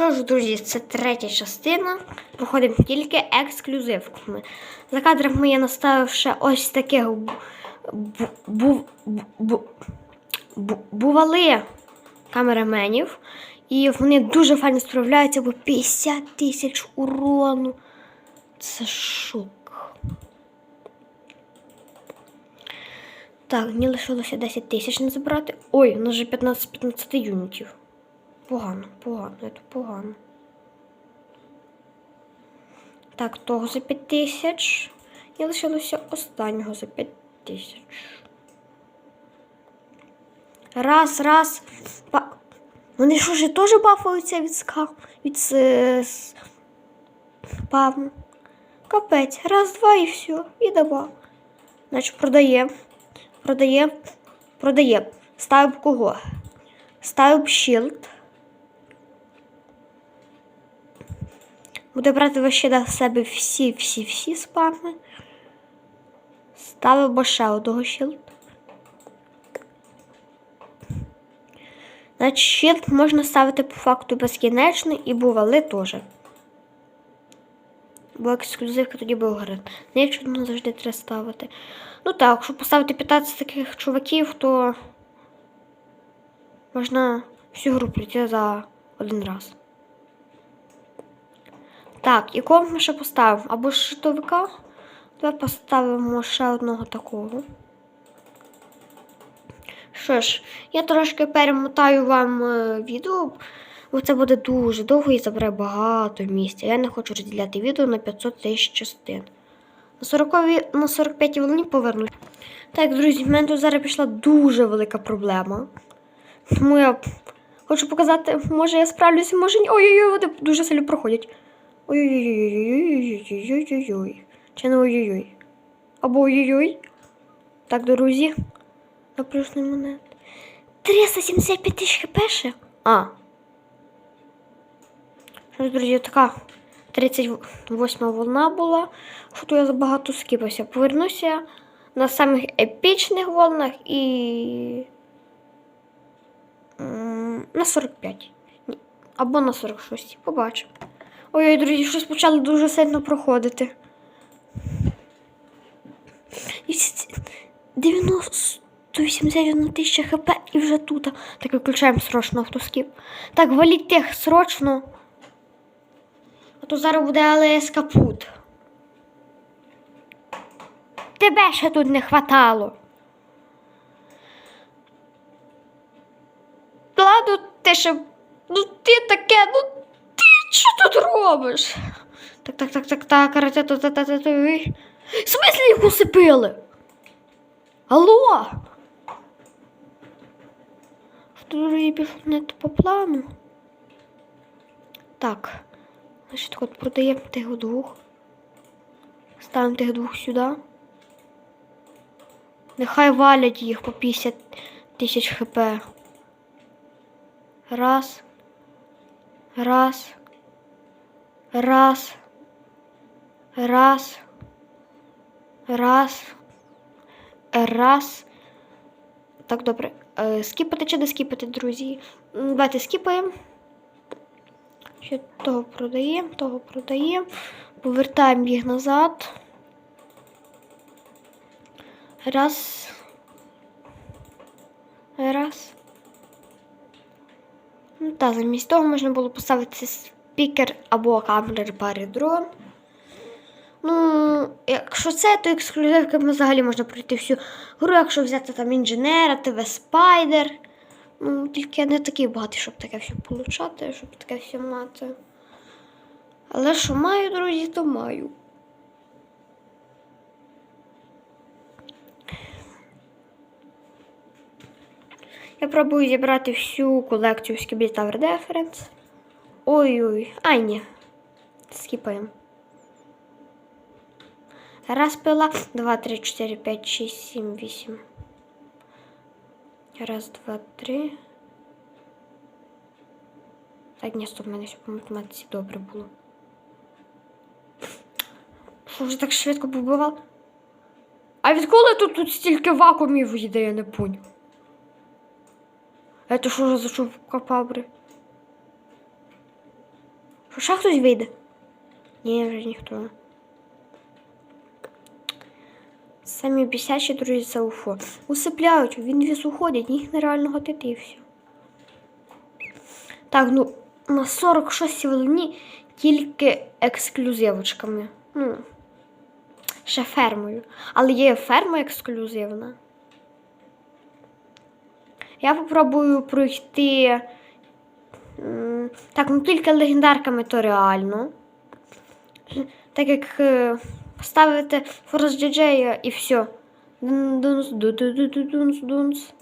Що ж, друзі, це третя частина. Проходимо тільки ексклюзивками. За кадром я наставив ще ось таких бу- бу- бу- бували камераменів. І вони дуже файно справляються, бо 50 тисяч урону. Це шок. Так, мені лишилося 10 тисяч не забрати. Ой, у нас вже 15-15 юнітів. Погано, погано, це погано. Так, того за 5 тисяч. І лишилося останнього за 5 тисяч. Раз, раз. Па... Вони що ж теж бафаються від ска... від с... Капець. Раз, два і все. І доба. Значить, продаємо. Продаємо. Продаємо. Ставимо кого? Ставимо щілд. Буде брати вообще до себе всі, всі, всі спами. Ставимо ще одного щілд. Значить, щит можна ставити по факту безкінечний і бували теж. Бо ексклюзивка тоді був гарант. Не якщо не завжди треба ставити. Ну так, якщо поставити 15 таких чуваків, то можна всю гру пройти за один раз. Так, і кого ми ще поставимо? Або щитовика. Давай поставимо ще одного такого. Що ж, я трошки перемотаю вам е, відео, бо це буде дуже довго і забере багато місця. Я не хочу розділяти відео на 500 тисяч частин. На 40 на 45 волні повернусь. Так, друзі, в мене тут зараз пішла дуже велика проблема. Тому я хочу показати, може я справлюся, може ні. Ой-ой-ой, вони дуже сильно проходять. Ой-ой-ой-ой-ой-ой-ой-ой-ой-ой. Чи не ой-ой-ой? Або ой-ой-ой. Так, друзі. Напружний монет. 375 тисяч хп ще? А. Що друзі, така 38 волна була. Що то я забагато скипався. Повернуся на самих епічних волнах і. На 45. Або на 46. Побачимо. Ой-ой, друзі, щось почало дуже сильно проходити. І 90 181 тисяча хп і вже тут. Так виключаємо срочно автоскіп. Так, валіть тих срочно. А то зараз буде АЛС капут. Тебе ще тут не хватало. Ладно, ти ще. Ну ти таке, ну ти тут робиш? Так, так, так, так, так, карате, та, та, та, та, та. В смислі їх усипили? Алло? Друзі, пішов не по плану. Так. Значить, от продаємо тих двох. Ставимо тих двох сюди. Нехай валять їх по 50 тисяч хп. Раз. Раз. Раз. Раз. Раз. Раз. Так, добре. Е, Скіпати чи не скіпати, друзі? Давайте скіпаємо. Ще того продаємо, того продаємо. Повертаємо їх назад. Раз. Раз. Та, замість того можна було поставити спікер або камери пари дрон. Ну, якщо це, то ексклюзивками взагалі можна пройти всю гру, якщо взяти там інженера, ТВ Спайдер. Ну, тільки я не такий багатий, щоб таке все получати, щоб таке все мати. Але що маю, друзі, то маю. Я пробую зібрати всю колекцію Skibidi Tower Defense. Ой-ой. А, ні. Скіпаємо. Раз пила, два, три, чотири, п'ять, шість, сім, вісім. Раз, два, три. Так, ні, стоп, в мене все по математиці добре було. Вже так швидко побивав? А відколи тут, тут стільки вакуумів їде, я не поняв. Это що за шубка пабри? Що хтось вийде? Ні, вже ніхто. Самі бісячі, друзі, це уфо. Усипляють, він віз уходить, їх нереально гатити і все. Так, ну на 46 волині тільки ексклюзивочками. Ну, ще фермою. Але є ферма ексклюзивна. Я попробую пройти. Так, ну тільки легендарками то реально. Так як е, ставити Форс Джеджея і все. Дунс, ду-ду-ду-ду-дунс, дунс.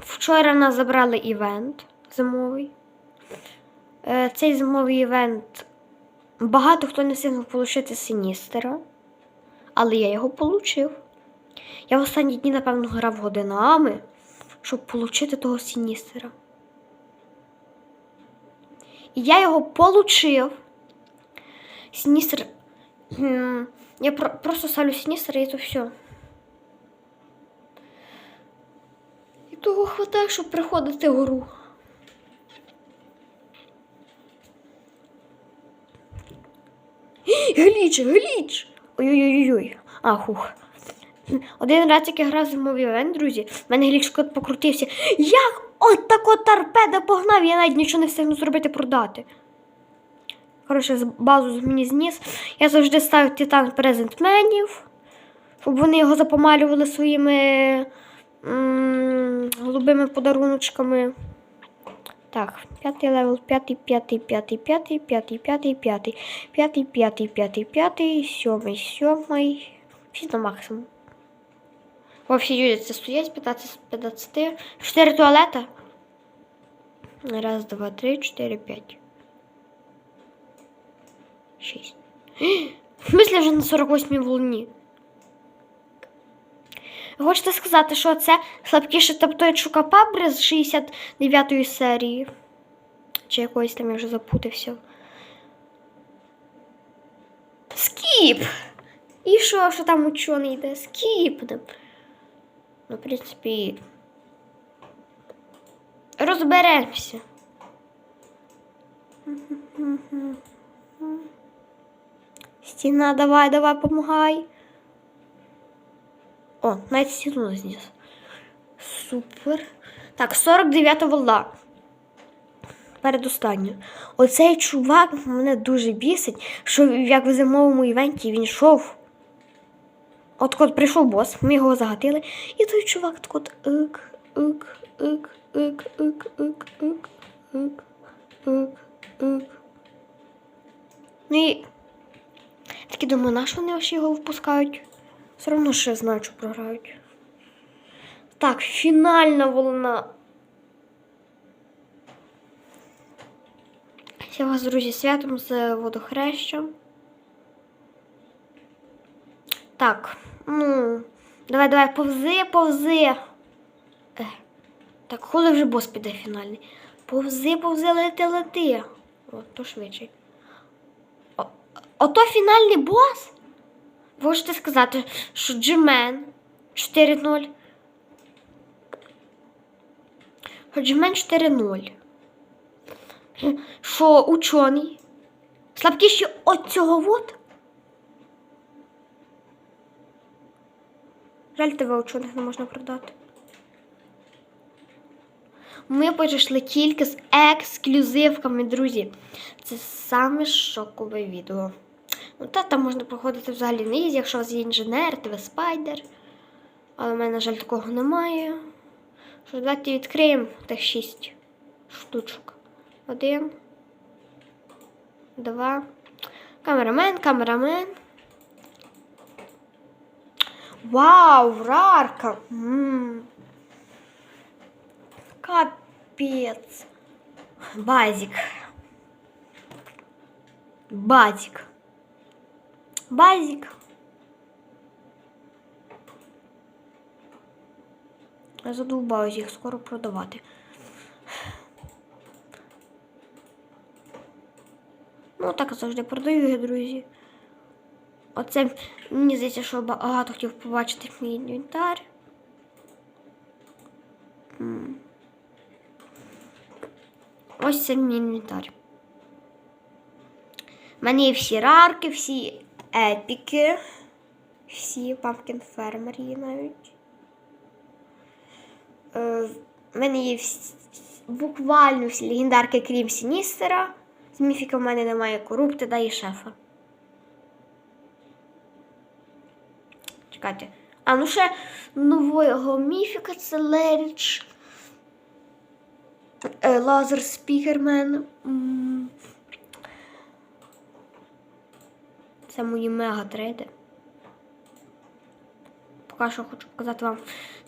Вчора нас забрали івент зимовий. Е, Цей зимовий івент багато хто не встигнув отримати Сіністера, але я його отримав. Я в останні дні, напевно, грав годинами, щоб отримати того Сіністера. І я його получив. Сіністер. Я про- просто ставлю Сіністера і то все. І того хватає, щоб приходити в гру. Гліч, гліч! Ой-ой-ой. А, хух. Один раз як я грав зимовий івент, друзі, в мене гліч покрутився. Як от так от торпеда погнав, я навіть нічого не встигну зробити продати. Коротше, базу мені зніс. Я завжди ставив титан презентменів, щоб вони його запомалювали своїми м, голубими подаруночками. Так, п'ятий левел, п'ятий, п'ятий, п'ятий, п'ятий, п'ятий, п'ятий, п'ятий, п'ятий, п'ятий, п'ятий, п'ятий, сьомий, сьомий. Всі на максимум. Во всі юзяться стоять 15 з 15. Чотири туалета. Раз, два, три, чотири, п'ять. Шість. В смислі вже на 48 волні. Хочете сказати, що це слабкіше тобто Чукапабри з 69-ї серії? Чи якоїсь там я вже запутався. Скіп! І що, що там учений йде? Скіпнем. Ну, в принципі. Розберемося. Стіна, давай, давай, помагай. О, навіть стіну зніс. Супер. Так, 49 волна. Передостанню. Оцей чувак мене дуже бісить, що як в зимовому івенті він йшов. От от прийшов бос, ми його загатили, і той чувак так от ик, ик, ик, ик, ик, ик, ик, ик, ик, ик. Ну і такі думаю, на що вони аж його впускають? Все одно ще знаю, що програють. Так, фінальна волна. Я вас, друзі, святом з водохрещем. Так, ну, давай, давай, повзи, повзи. Так, коли вже бос піде фінальний. Повзи, повзи, лети, лети. О, то швидше. О, ото фінальний бос? Можете сказати, що Джимен 4-0. Що Джимен 4-0. Що учений? Слабкіші от цього от. Жаль, тебе учених не можна продати. Ми перейшли тільки з ексклюзивками, друзі. Це саме шокове відео. Ну, та там можна проходити взагалі не ізі, якщо у вас є інженер, ТВ спайдер. Але в мене, на жаль, такого немає. Що давайте відкриємо тих шість штучок. Один. Два. Камерамен, камерамен. Вау, рарка. М. Капець. Базик. Базик. Базик. Я задовбаюсь їх скоро продавати. Ну, так завжди продаю друзі. Оце мені здається, що багато хотів побачити мій інвентар. Ось це мій інвентар. У мене є всі рарки, всі епіки, всі пампкін фермер є навіть. Е, в мене є всі, буквально всі легендарки, крім Сіністера. З міфіка в мене немає коруптида і шефа. Чекайте. А ну ще нового міфіка це Леріч. Е, Лазер Спікермен. Це мої мега трейди. Поки що хочу показати вам,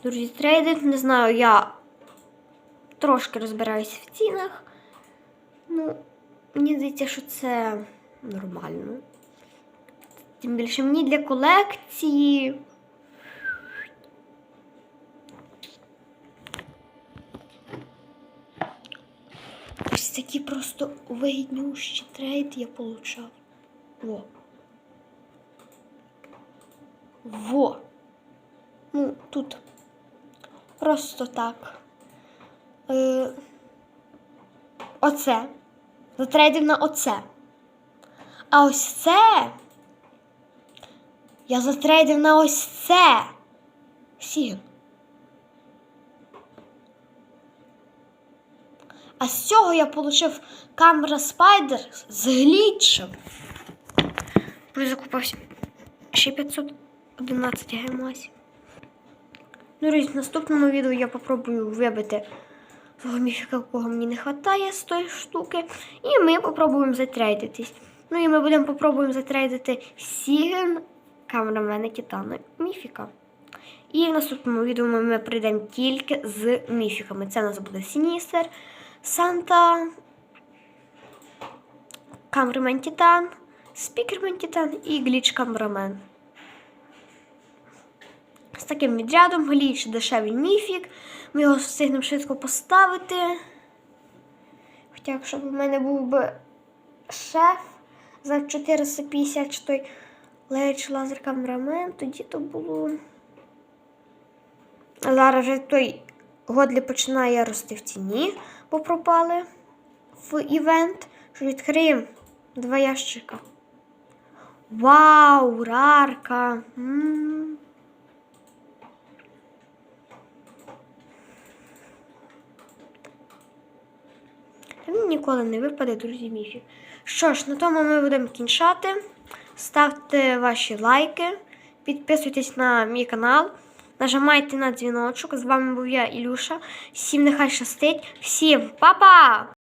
друзі, трейди. Не знаю, я трошки розбираюся в цінах. Ну, мені здається, що це нормально. Тим більше мені для колекції. Ось такі просто вигіднющі трейди я получав. Во. Во. Ну, тут просто так. Е, оце. Затрейдив на оце. А ось це. Я затрейдив на ось це. Сігн. А з цього я отримав камера спайдер з глітчем. Плюс закупався ще 511 гемасів. Ну, в наступному відео я попробую вибити того міфіка, кого мені не вистачає з тої штуки. І ми попробуємо затрейдитись. Ну і ми будемо попробуємо затрейдити Сіген, камерамена Титана, міфіка. І в наступному відео ми прийдемо тільки з міфіками. Це у нас буде Сіністер, Санта, Камерамен Титан, Спікермен Титан і Гліч Камерамен. З таким відрядом гліч дешевий міфік. Ми його встигнемо швидко поставити. Хоча, якщо б у мене був би шеф за 450 чи той леч лазер камерамен, тоді то було. Зараз вже той Годлі починає рости в ціні, бо пропали в івент. Що відкриємо два ящика. Вау, рарка! М. Та Мені ніколи не випаде, друзі, міфік. Що ж, на тому ми будемо кінчати. Ставте ваші лайки, підписуйтесь на мій канал, нажимайте на дзвіночок. З вами був я, Ілюша. Всім нехай щастить. Всім па-па!